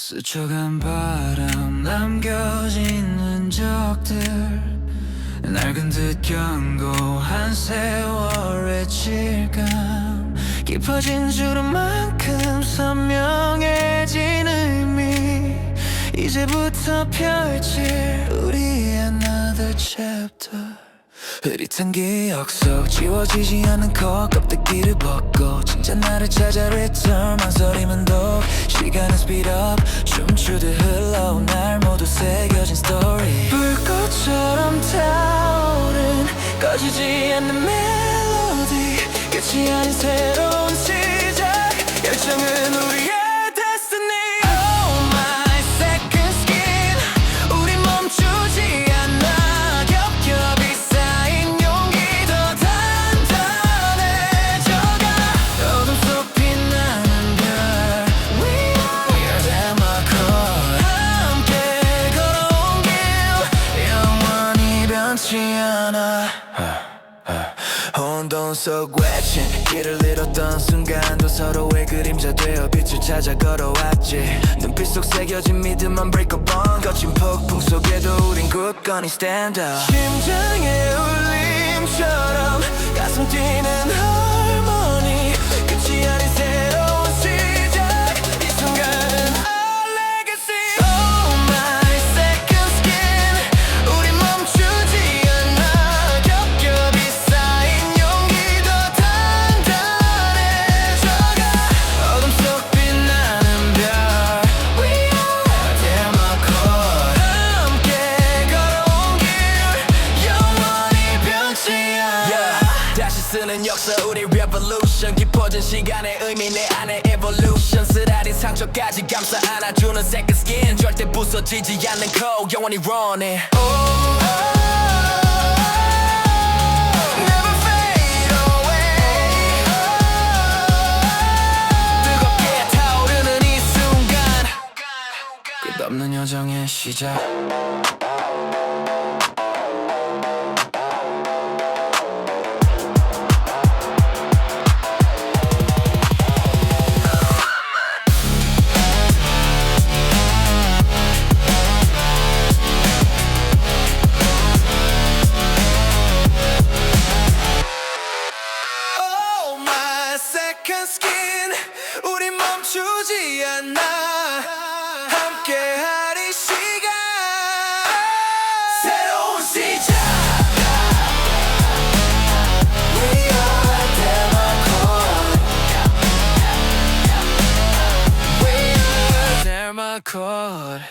스쳐간 바람 남겨진 흔적들. 낡은 듯 견고한 세월의 질감. 깊어진 주름만큼 선명해진 의미. 이제부터 펼칠 우리의 another chapter. 흐릿한 기억 속 지워지지 않는 코 껍데기를 벗고 진짜 나를 찾아 return 망설임은 독 시간은 speed up. 춤추듯 흘러온 날 모두 새겨진 story. 불꽃처럼 타오른 꺼지지 않는 멜로디 끝이 아닌 새로운 변치 않아. 혼돈 속 외친 길을 잃었던 순간도 서로의 그림자 되어 빛을 찾아 걸어왔지. 눈빛 속 새겨진 a bond 거친 폭풍 속에도 우린 굳건히 stand up. 심장의 울 쓰는 역사 우리 revolution. 깊어진 시간의 의미 내 안에 evolution. 쓰라린 상처까지 감싸 안아주는 second skin. 절대 부서지지 않는 코 영원히 run it Never fade away. 뜨겁게 타오르는 이 순간. 끝없는 여정의 시작 멈추지 않아 함께할 이 시간 새로운 시작 We are Dermacore We are Dermacore